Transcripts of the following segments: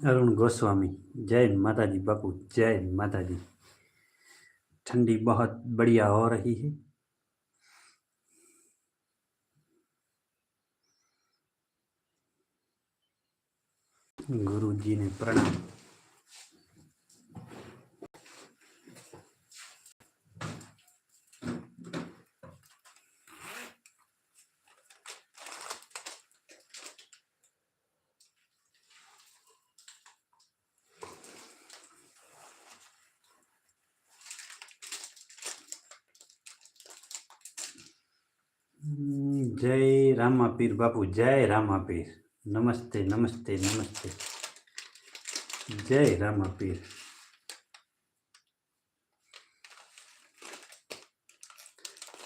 अरुण गोस्वामी जय माता जी बापू जय माता जी ठंडी बहुत बढ़िया हो रही है गुरु जी ने प्रणाम જય રામાપીર બાપુ, જય રામાપીર. નમસ્તે નમસ્તે નમસ્તે. જય રામાપીર.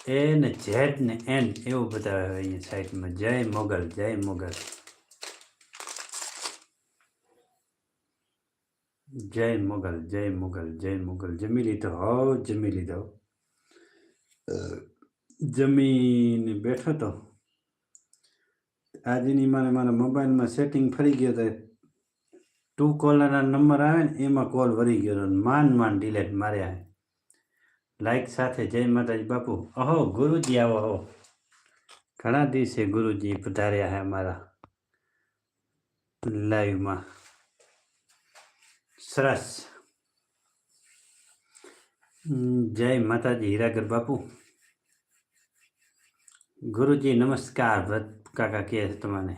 એ ને ઝેટ ને એન એવું બધા અહીંયા સાઈડમાં. જય મોગલ જય મોગલ. જય મોગલ જય મોગલ જય મોગલ. જમી લીધો? હો, જમી લીધો. જમીને બેઠો તો આજની મારે મારા મોબાઈલમાં સેટિંગ ફરી ગયો તો ટુ કોલરના નંબર આવે ને, એમાં કોલ વરી ગયો માન માન ડિલેટ માર્યા લાઈક સાથે જય માતાજી બાપુ. અહો, ગુરુજી આવો, અહો. ઘણા દિવસે ગુરુજી પધાર્યા છે અમારા લાઈવમાં સરસ. જય માતાજી હીરાગર બાપુ. ગુરુજી નમસ્કાર વ્રત કાકા કહે છે તમને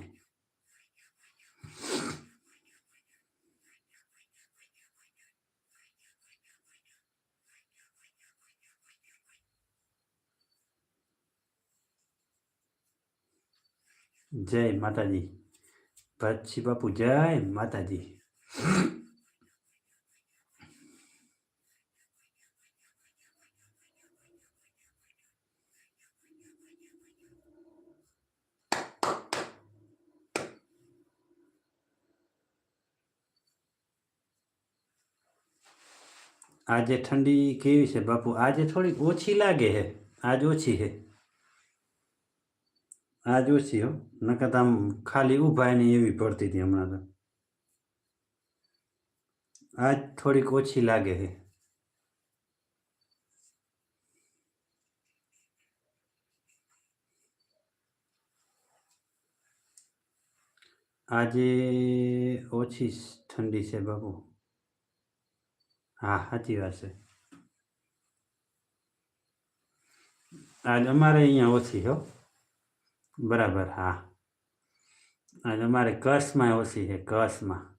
જય માતાજી. ભરતસિંહ બાપુ જય માતાજી. આજે ઠંડી કેવી છે, બાપુ? આજે થોડીક ઓછી લાગે છે આજ ઓછી છે આજ ઓછી હો. નકર તો આમ ખાલી ઊભા નહીં એવી પડતી હતી હમણાં તો. આજ થોડીક ઓછી લાગે છે આજે ઓછી ઠંડી છે, બાપુ. હા, સાચી વાત છે. આજ અમારે અહીંયા ઓછી હો. બરાબર, હા. આજ અમારે કચ્છમાં ઓછી છે કચ્છમાં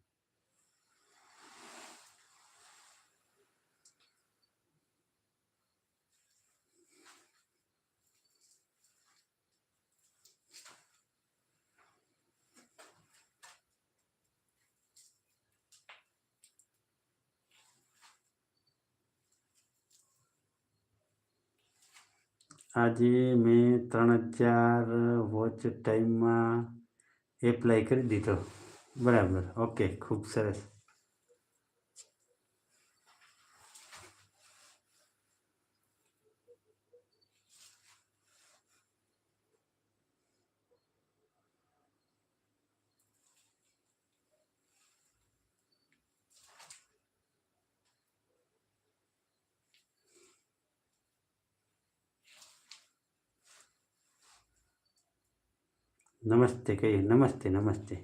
આજે મેં ત્રણ હજાર વોચ ટાઈમમાં એપ્લાય કરી દીધો. બરાબર. ઓકે ખૂબ સરસ. નમસ્તે કહીએ, નમસ્તે નમસ્તે.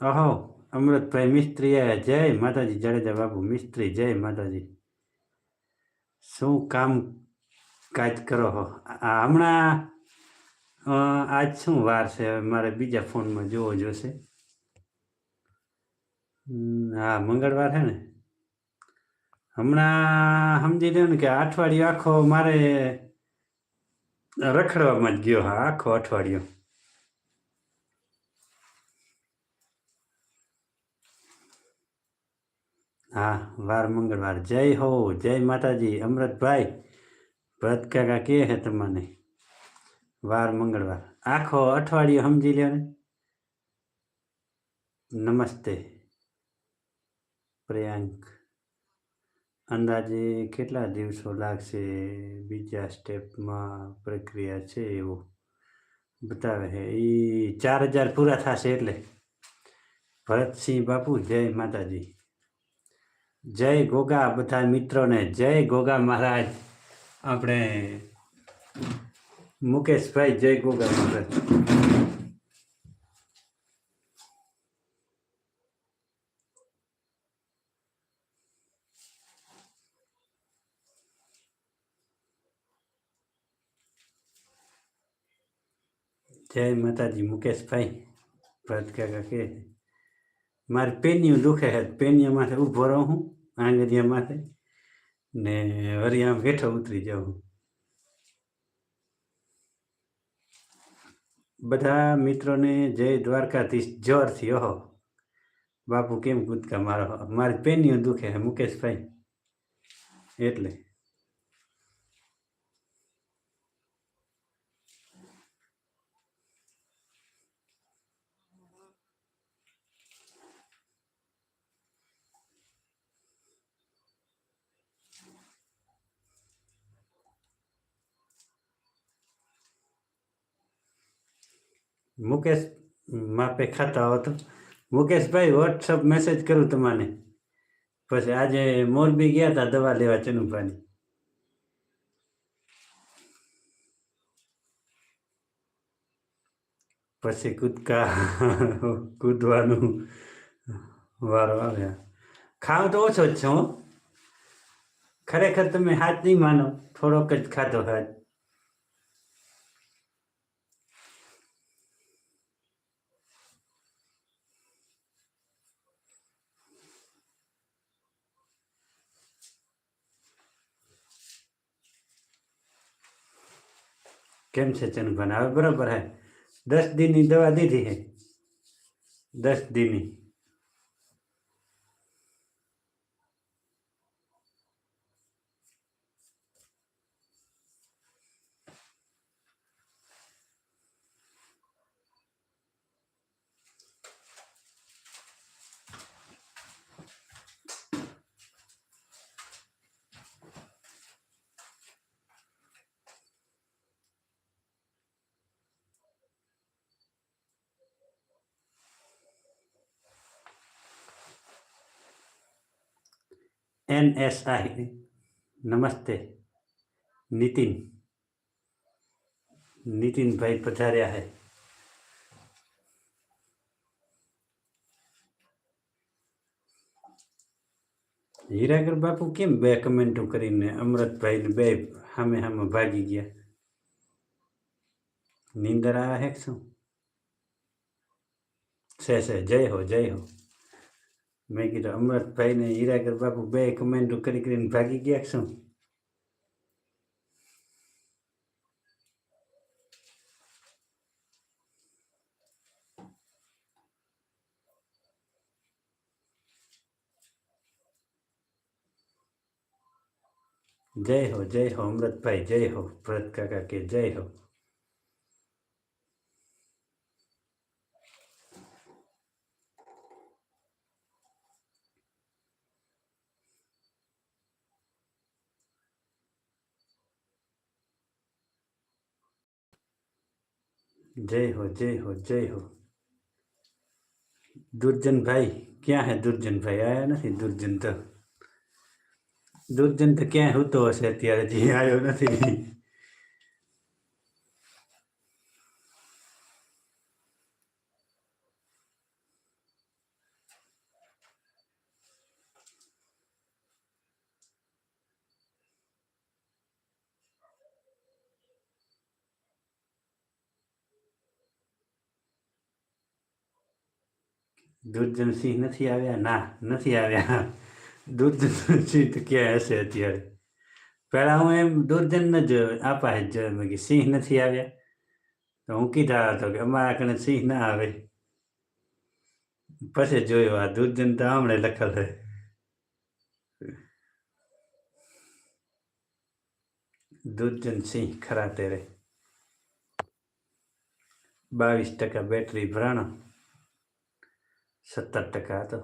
અહો, અમૃતભાઈ મિસ્ત્રી આવ્યા જય માતાજી, જાડેજા બાબુ મિસ્ત્રી, જય માતાજી. શું કામ કાજ કરો હો? હમણાં આજ શું વાર છે? હવે મારે બીજા ફોનમાં જોવો જોશે. હા, મંગળવાર છે ને? હમણાં સમજી લો ને કે અઠવાડિયું આખો મારે રખડવામાં જ ગયો હા, આખો અઠવાડિયો. હા, વાર મંગળવાર. જય હો, જય માતાજી, અમૃતભાઈ. ભરત કાકા કે હે તમને? વાર મંગળવાર. આખો અઠવાડિયું સમજી લ્યો ને. નમસ્તે. પ્રિયાંક. અંદાજે કેટલા દિવસો લાગશે બીજા સ્ટેપમાં પ્રક્રિયા છે એવું? બતાવે છે એ ચાર હજાર પૂરા થશે એટલે. ભરતસિંહ બાપુ, જય માતાજી. જય ગોગા, બધા મિત્રોને જય ગોગા મહારાજ. આપણે મુકેશભાઈ, જય ગોગા મહારાજ. જય માતાજી, મુકેશભાઈ કાકા કે, મારે પેનિયું દુખે છે, પેનિયા માથે ઊભો રહું હું આંગળીયા માથે, ને વળી આમ હેઠો ઉતરી જાઉં બધા મિત્રોને જય દ્વારકાધીશ જોરથી ઓહો. બાપુ કેમ કૂદકા મારો? મારી પેનિયું દુખે છે, મુકેશભાઈ. એટલે મુકેશ માપે ખાતા હો તો મુકેશભાઈ વોટ્સઅપ મેસેજ કરું તમારે? પછી આજે મોરબી ગયા હતા દવા લેવા ચનુભાની. પછી કૂદકા કૂદવાનું વારો આવ્યા. ખાવ તો ઓછો જ છે ખરેખર તમે હાથ નહીં માનો, થોડોક જ ખાધો હાથ. કેમ છે ચનુભાઈ હવે બરાબર હે. દસ દિનની દવા દીધી હે. દસ દિનની. એનએસઆઈ નમસ્તે નીતિન નીતિનભાઈ પધાર્યા હે હીરાગર બાપુ કેમ બે કમેન્ટો કરીને અમૃતભાઈને બે સામે સામે ભાગી ગયા નીંદર આ હે કે શું છે છે જય હો જય હો મેં કીધું અમૃતભાઈ ને હીરાગર બાપુ બે કમેન્ટો કરી કરીને ભાગી ગયા કે શું જય હો જય હો અમૃતભાઈ જય હો ભરત કાકા કે જય હો જય હો જય હો જય હો દુર્જનભાઈ ક્યાં હે દુર્જનભાઈ આવ્યા નથી દુર્જન તો દુર્જન તો ક્યાંય હોતો હશે અત્યારે જે આવ્યો નથી દુર્જન સિંહ નથી આવ્યા? ના, નથી આવ્યા. દુર્જન સિંહ તો ક્યાં હશે અત્યારે? પહેલાં હું એમ દુર્જન જ આપા જ, મેં કે સિંહ નથી આવ્યા. તો હું કીધા હતો કે અમારા કણે સિંહ ના આવે. પછી જોયો, આ દુર્જન તો હમણે લખેલ છે દુર્જન સિંહ ખરા તેરે. બાવીસ ટકા બેટરી ભરાણો. સત્તર ટકા હતો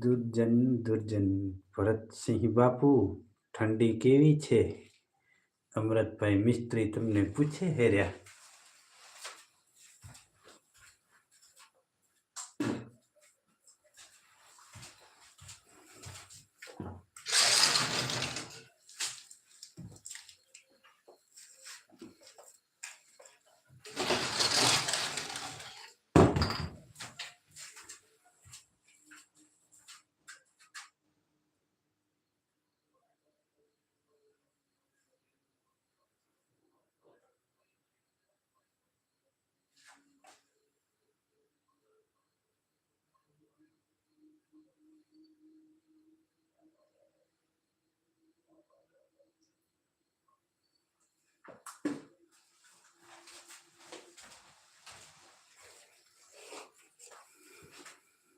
દુર્જન દુર્જન ભરતસિંહ બાપુ ઠંડી કેવી છે અમૃતભાઈ મિસ્ત્રી તમને પૂછે હેર્યા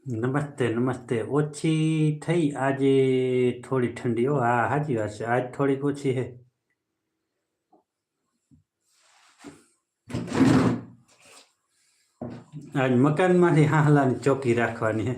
નમસ્તે નમસ્તે. ઓછી થઈ આજે થોડી ઠંડી. હો હા સાચી વાત છે. આજ થોડીક ઓછી છે આજ મકાનમાંથી હાહલાની ચોકી રાખવાની હે.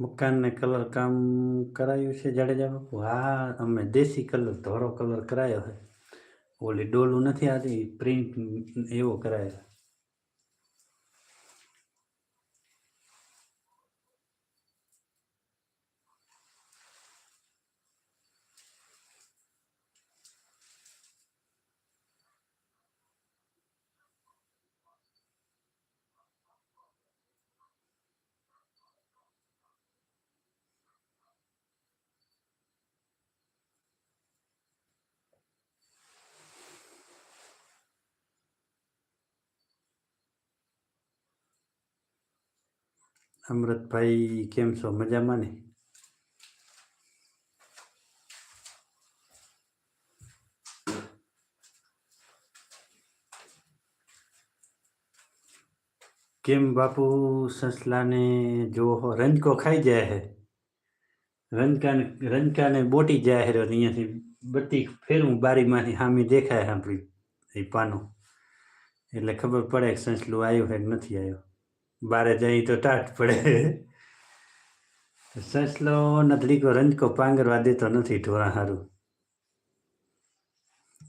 મકાનને કલર કામ કરાયું છે જાડેજા બાપુ હા અમે દેશી કલર, ધોરો કલર કરાયો છે. ઓલી ડોલું નથી આતી પ્રિન્ટ એવો કરાયો અમૃતભાઈ કેમ છો? મજામાં ને? કેમ બાપુ સસલાને જો રંજકો ખાઈ જાય હે. રંજકાને રંજકાને બોટી જાય હે અહીંયાથી. બત્તી ફેરવું, બારીમાંથી હામી દેખાય આપણી એ પાનો. એટલે ખબર પડે કે સંસલું આવ્યું છે કે નથી આવ્યો. બારે જઈ તો ટાટ પડે. સસલો સંસલો નધડીકો રંજકો પાંગર વાદેતો નથી ઢોરા હારું.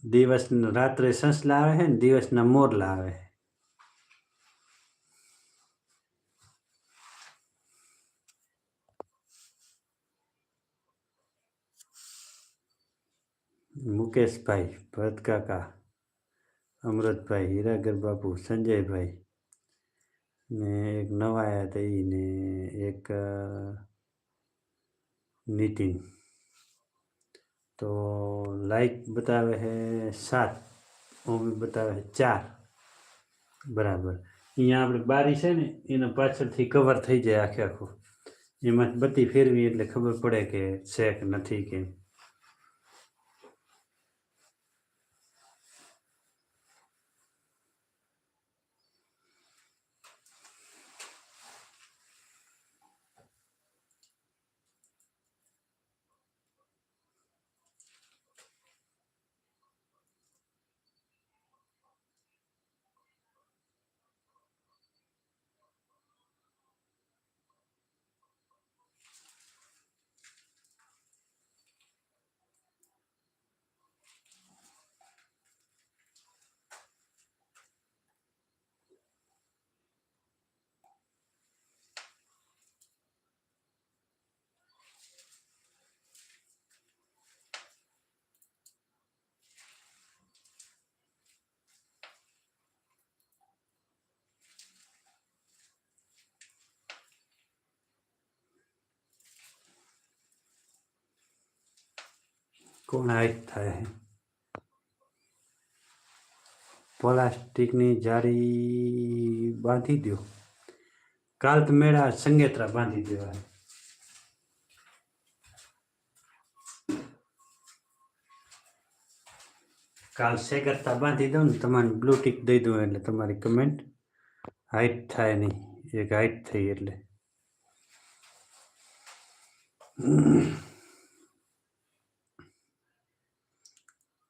દિવસ રાત્રે સંસ આવે છે ને દિવસના મોરલા આવે. મુકેશભાઈ ભરત કાકા અમૃતભાઈ, હીરાગર બાપુ, સંજયભાઈ ને એક નવા થઈ ને એક નીતિન. તો લાઈક બતાવે છે સાત ઓમી બતાવે છે ચાર. બરાબર. અહીંયા આપણે બારી છે ને, એના પાછળથી કવર થઈ જાય આખે આખું. એમાં બત્તી ફેરવી એટલે ખબર પડે કે છે કે નથી કે કોણ આઈ થાય. છે પ્લાસ્ટિકની જાળી બાંધી દો તો મેળા સંગેતરા બાંધી દેવા. કાલ સેગરતા બાંધી દઉં ને તમારે બ્લુ ટીક દઈ દઉં એટલે તમારી કમેન્ટ હાઈટ થાય નહીં. એક હાઈટ થઈ એટલે.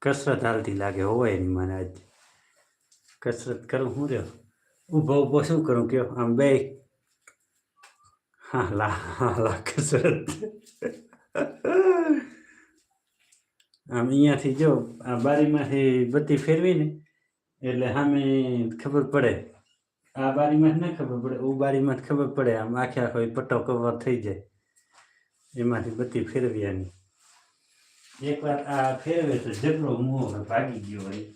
કસરત હાલતી લાગે હોય નહીં મને આજ. કસરત કરું શું રહ્યો? ઊભો ઊભો શું કરું કયો આમ બે. હા, લા હા, લા, કસરત. આમ અહીંયાથી જો, આ બારીમાંથી બત્તી ફેરવીને એટલે સામે ખબર પડે. આ બારીમાં ના ખબર પડે ઓ બારીમાં ખબર પડે. આમ આખે આખો પટ્ટો કવર થઈ જાય. એમાંથી બત્તી ફેરવ્યાની. એકવાર આ ફેરવે તો જબરો મોહ ભાગી ગયો હોય.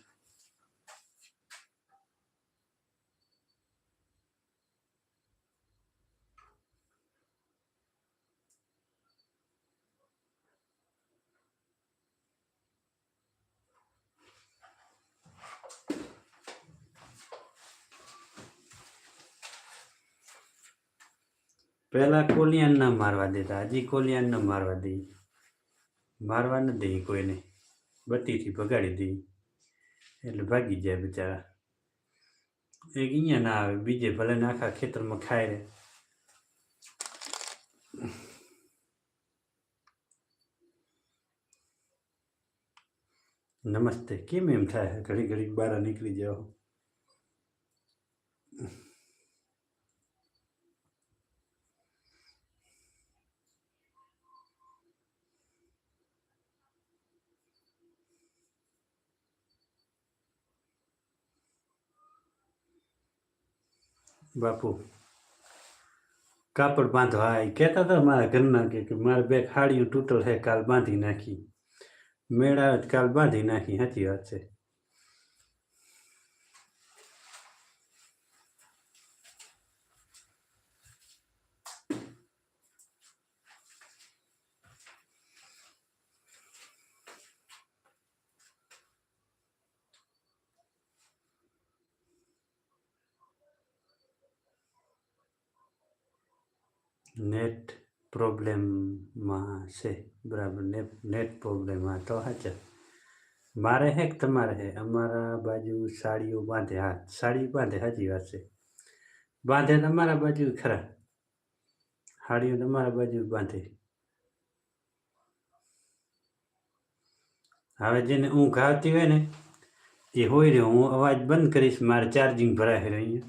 પહેલા કોલિયાન ના મારવા દેતા, હજી કોલિયાન ના મારવા દઈ મારવા ન દઈ કોઈને. બત્તીથી ભગાડી દઈ. એટલે ભાગી જાય બિચારા. એક અહીંયા ના આવે, બીજે ભલે આખા ખેતરમાં ખાય રહે નમસ્તે, કેમ એમ થાય? ઘડી ઘડી બહાર નીકળી જાઓ. બાપુ. કાપડ બાંધવા એ કહેતા હતા મારા ઘરના કે મારે બે ખાડીઓ તૂટલ છે કાલ બાંધી નાખી. મેળા કાલ બાંધી નાખી સાચી વાત છે નેટ પ્રોબ્લેમમાં છે. બરાબર, નેટ નેટ પ્રોબ્લેમમાં તો હાચર મારે હે કે તમારે હે, અમારા બાજુ સાડીઓ બાંધે, હા, સાડી બાંધે હાજી વાત છે. બાંધે તમારા બાજુ ખરા. સાડીઓ તમારા બાજુ બાંધે. હવે જેને ઊંઘ આવતી હોય ને, એ હોય ને, હું અવાજ બંધ કરીશ, મારે ચાર્જિંગ ભરાય અહીંયા.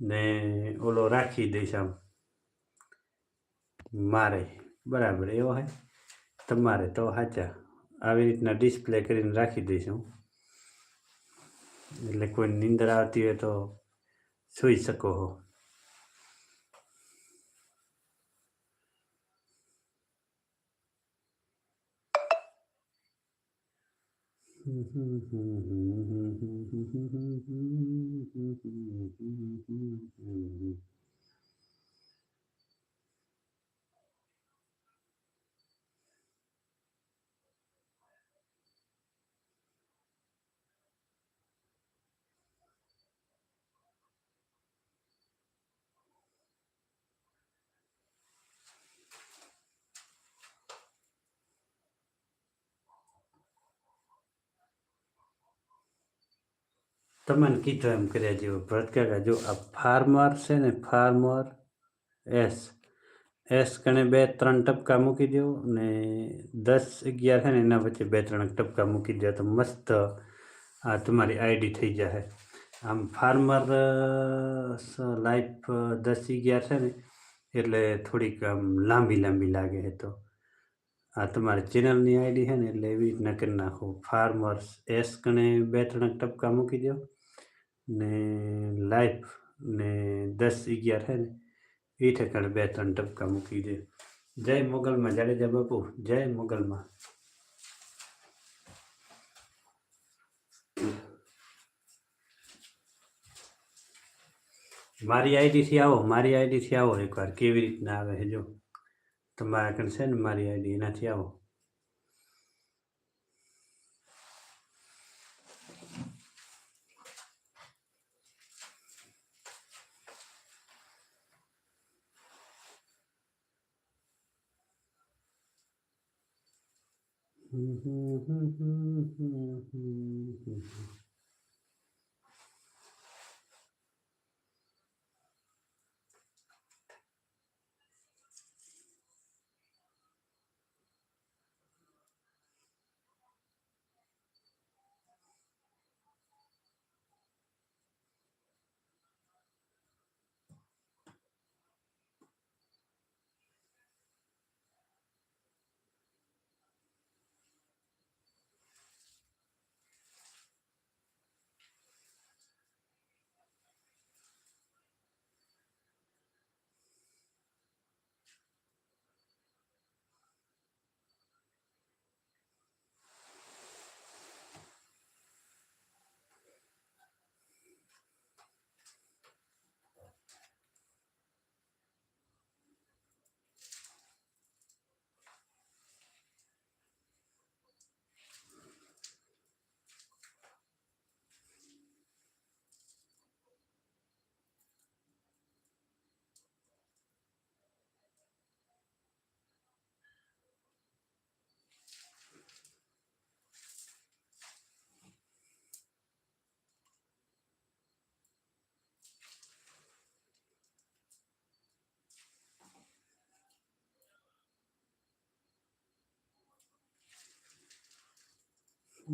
ને ઓલો રાખી દઈશ આમ. મારે, બરાબર, એવો હે? તમારે તો સાચા આવી રીતના ડિસ્પ્લે કરીને રાખી દઈશું એટલે કોઈ નીંદર આવતી હોય તો સૂઈ શકો હો. તમને કીધું એમ કર્યા જેવું ભરત કાકા જો આ ફાર્મર છે ને, ફાર્મર એસ. એસ કણે બે, ત્રણ ટપકા મૂકી દો ને દસ, અગિયાર છે ને, એના વચ્ચે બે, ત્રણ ટપકા મૂકી દો તો મસ્ત આ તમારી આઈડી થઈ જશે આમ ફાર્મર લાઈફ દસ, અગિયાર છે ને, એટલે થોડીક આમ લાંબી લાંબી લાગે છે તો. આ તમારી ચેનલની આઈડી છે ને, એટલે એવી રીતના કરી નાખો. ફાર્મર્સ એસ કણે બે, ત્રણ ટપકા મૂકી દો. ને લાઈફ ને દસ અગિયાર છે ને, એ ઠેકાણે બે ત્રણ ટપકા મૂકી દે. જય મોગલમાં, જાડેજા બાપુ, જય મોગલમાં. મારી આઈડીથી આવો, મારી આઈડીથી આવો એકવાર, કેવી રીતના આવે છે જો? તમારા કણ છે ને મારી આઈડી, એનાથી આવો. Mm-hmm. mm-hmm, mm-hmm, mm-hmm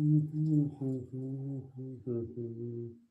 Mm-hmm. mm-hmm. mm-hmm. mm-hmm.